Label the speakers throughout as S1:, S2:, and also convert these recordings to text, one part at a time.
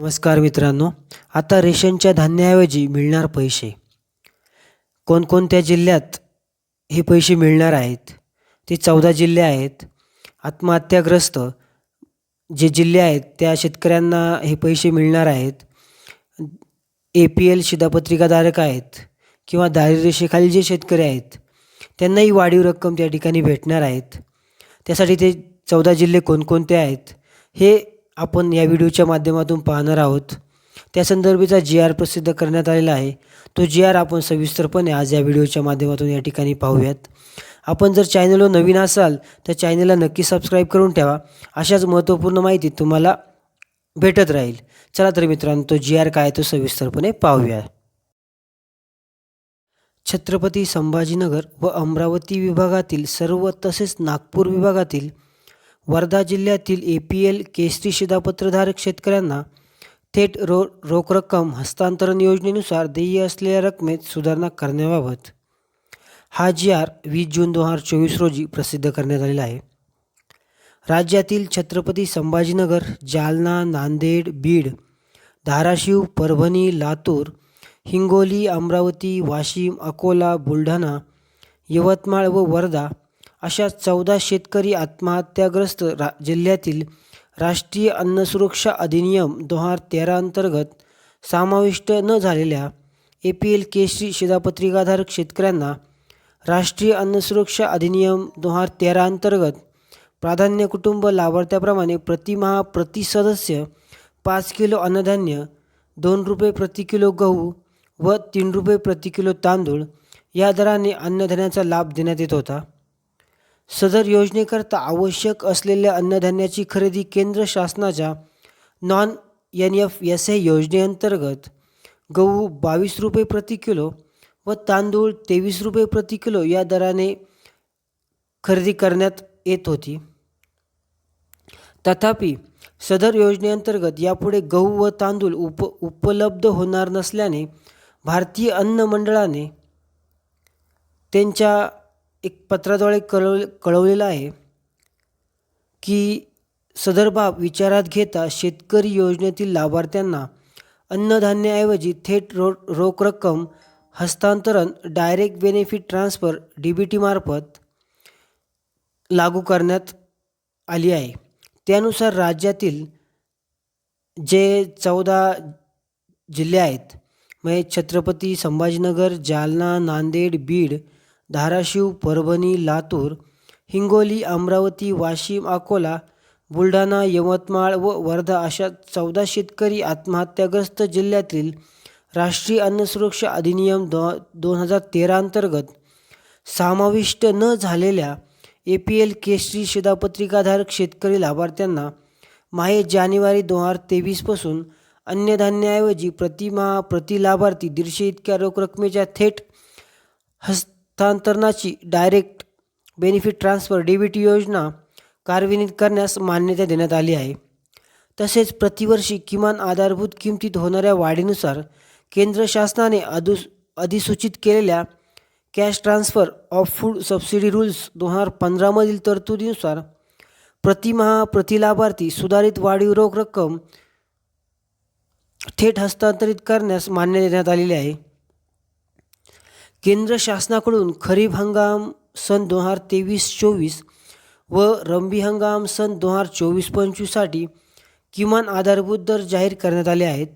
S1: नमस्कार मित्रांनो आता रेशनच्या धान्याऐवजी मिळणार पैसे. कोणकोणत्या जिल्ह्यात हे पैसे मिळणार आहेत? ते चौदा जिल्हे आहेत. आत्महत्याग्रस्त जे जिल्हे आहेत त्या शेतकऱ्यांना हे पैसे मिळणार आहेत. ए पी एल शिधापत्रिकाधारक आहेत किंवा दारिद्र्यरेषेखाली जे शेतकरी आहेत त्यांनाही वाढीव रक्कम त्या ठिकाणी भेटणार आहेत. त्यासाठी ते चौदा जिल्हे कोणकोणते आहेत हे आपण या व्हिडिओच्या माध्यमातून पाहणार आहोत. त्या संदर्भाचा जी आर प्रसिद्ध करण्यात आलेला आहे. तो जी आर आपण सविस्तरपणे आज या व्हिडिओच्या माध्यमातून या ठिकाणी पाहूयात. आपण जर चॅनलवर नवीन असाल तर चॅनलला नक्की सबस्क्राईब करून ठेवा. अशाच महत्त्वपूर्ण माहिती तुम्हाला भेटत राहील. चला तर मित्रांनो तो जी आर काय तो सविस्तरपणे पाहूया. छत्रपती संभाजीनगर व अमरावती विभागातील सर्व तसेच नागपूर विभागातील वर्धा जिल्ह्यातील ए पी एल केसरी शिधापत्रधारक शेतकऱ्यांना थेट रो रोख रक्कम हस्तांतरण योजनेनुसार देय असलेल्या रकमेत सुधारणा करण्याबाबत हा जी आर वीस जून दोन हजार चोवीस रोजी प्रसिद्ध करण्यात आलेला आहे. राज्यातील छत्रपती संभाजीनगर जालना नांदेड बीड धाराशिव परभणी लातूर हिंगोली अमरावती वाशिम अकोला बुलढाणा यवतमाळ व वर्धा अशा चौदा शेतकरी आत्महत्याग्रस्त रा जिल्ह्यातील राष्ट्रीय अन्न सुरक्षा अधिनियम दोन हजार तेरा अंतर्गत समाविष्ट न झालेल्या ए पी एल केसरी शिधापत्रिकाधारक शेतकऱ्यांना राष्ट्रीय अन्न सुरक्षा अधिनियम दोन हजार तेरा अंतर्गत प्राधान्य कुटुंब लाभार्थ्याप्रमाणे प्रतिमहा प्रति सदस्य पाच किलो अन्नधान्य दोन रुपये प्रति किलो गहू व तीन रुपये प्रति किलो तांदूळ या दराने अन्नधान्याचा लाभ देण्यात येत होता. सदर योजनेकरता आवश्यक असलेल्या अन्नधान्याची खरेदी केंद्र शासनाच्या non N F S A योजनेअंतर्गत गहू बावीस रुपये प्रति किलो व तांदूळ तेवीस रुपये प्रति किलो या दराने खरेदी करण्यात येत होती. तथापि सदर योजनेअंतर्गत यापुढे गहू व तांदूळ उप उपलब्ध होणार नसल्याने भारतीय अन्न मंडळाने त्यांच्या एक पत्राद्वारे कळव कळवलेलं आहे की सदर बाब विचारात घेता शेतकरी योजनेतील लाभार्थ्यांना अन्नधान्याऐवजी थेट रो रोख रक्कम हस्तांतरण direct benefit transfer D B टीमार्फत लागू करण्यात आली आहे. त्यानुसार राज्यातील जे चौदा जिल्हे आहेत म्हणजे छत्रपती संभाजीनगर जालना नांदेड बीड धाराशिव परभणी लातूर हिंगोली अमरावती वाशिम अकोला बुलढाणा यवतमाळ व वर्धा अशा चौदा शेतकरी आत्महत्याग्रस्त जिल्ह्यातील राष्ट्रीय अन्न सुरक्षा अधिनियम दो दोन हजार तेरा अंतर्गत समाविष्ट न झालेल्या ए पी एल केसरी शिधापत्रिकाधारक शेतकरी लाभार्थ्यांना माहे जानेवारी दोन हजार तेवीसपासून अन्नधान्याऐवजी प्रतिमा प्रति लाभार्थी दीडशे इतक्या रोख रकमेच्या थेट हस्त हस्तांतरणाची direct benefit transfer D B T योजना कार्यान्वित करण्यास मान्यता देण्यात आली आहे. तसेच प्रतिवर्षी किमान आधारभूत किमतीत होणाऱ्या वाढीनुसार केंद्र शासनाने अधु अधिसूचित केलेल्या cash transfer of food subsidy rules दोन हजार पंधरामधील तरतुदीनुसार प्रतिमहा प्रतिलाभार्थी सुधारित वाढीव रोख रक्कम थेट हस्तांतरित करण्यास मान्यता देण्यात आलेली आहे. केंद्र शासनाकडून खरीप हंगाम सन दोन हजार तेवीस चोवीस व रब्बी हंगाम सन दोन हजार चोवीस पंचवीससाठी किमान आधारभूत दर जाहीर करण्यात आले आहेत.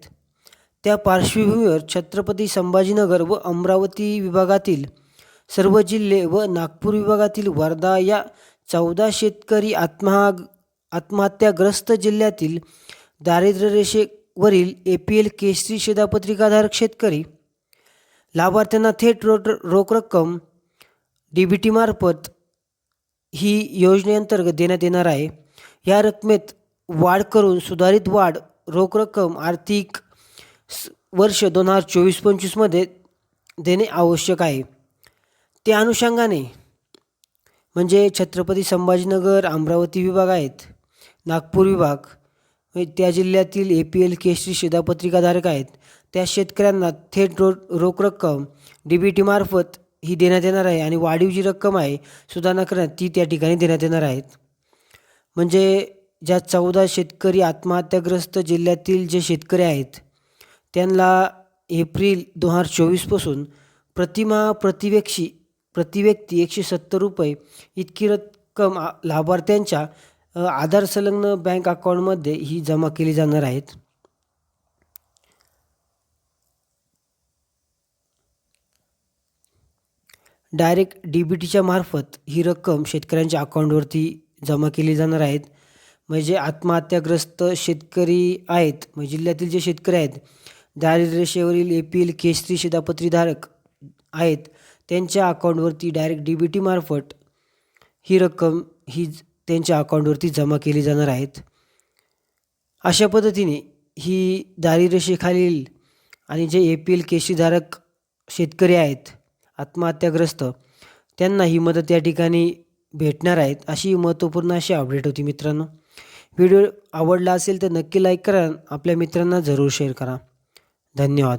S1: त्या पार्श्वभूमीवर छत्रपती संभाजीनगर व अमरावती विभागातील सर्व जिल्हे व नागपूर विभागातील वर्धा या चौदा शेतकरी आत्महा आत्महत्याग्रस्त जिल्ह्यातील दारिद्र्यरेषेवरील ए पी एल केसरी शिधापत्रिकाधारक शेतकरी लाभार्थ्यांना थेट रो रोख रक्कम डी बी टीमार्फत ही योजनेअंतर्गत देण्यात येणार आहे. या रकमेत वाढ करून सुधारित वाढ रोख रक्कम आर्थिक वर्ष दोन हजार चोवीस पंचवीसमध्ये देणे आवश्यक आहे. त्या अनुषंगाने म्हणजे छत्रपती संभाजीनगर अमरावती विभाग आहेत नागपूर विभाग त्या जिल्ह्यातील ए पी एल केसरी शिधापत्रिकाधारक आहेत त्या शेतकऱ्यांना थेट रो रोख रक्कम डी बी टीमार्फत ही देण्यात येणार आहे आणि वाढीव जी रक्कम आहे सुधारणा करण्यात ती त्या ठिकाणी देण्यात येणार आहेत. म्हणजे ज्या चौदा शेतकरी आत्महत्याग्रस्त जिल्ह्यातील जे शेतकरी आहेत त्यांना एप्रिल दोन हजार चोवीसपासून प्रतिमा प्रतिव्यक्षी प्रतिव्यक्ती एकशे सत्तर रुपये इतकी रक्कम लाभार्थ्यांच्या आधार संलग्न बँक अकाउंटमध्ये ही जमा केली जाणार आहेत. डायरेक्ट डी बी टीच्या मार्फत ही रक्कम शेतकऱ्यांच्या अकाउंटवरती जमा केली जाणार आहेत. म्हणजे आत्महत्याग्रस्त शेतकरी आहेत म्हणजे जिल्ह्यातील जे शेतकरी आहेत दारिद्र्यरेषेवरील ए पी एल केसरी शिधापत्रीधारक आहेत त्यांच्या अकाउंटवरती डायरेक्ट डी बी टी मार्फत ही रक्कम ही त्यांच्या अकाउंटवरती जमा केली जाणार आहेत. अशा पद्धतीने ही दारिद्र्यरेषेखालील आणि जे ए पी एल केसरीधारक शेतकरी आहेत आत्महत्याग्रस्त. त्यांना ही मदत या ठिकाणी भेटणार आहेत अशी महत्त्वपूर्ण अशी अपडेट होती मित्रांनो. व्हिडिओ आवडला असेल तर नक्की लाईक करा. आपल्या मित्रांना जरूर शेअर करा. धन्यवाद.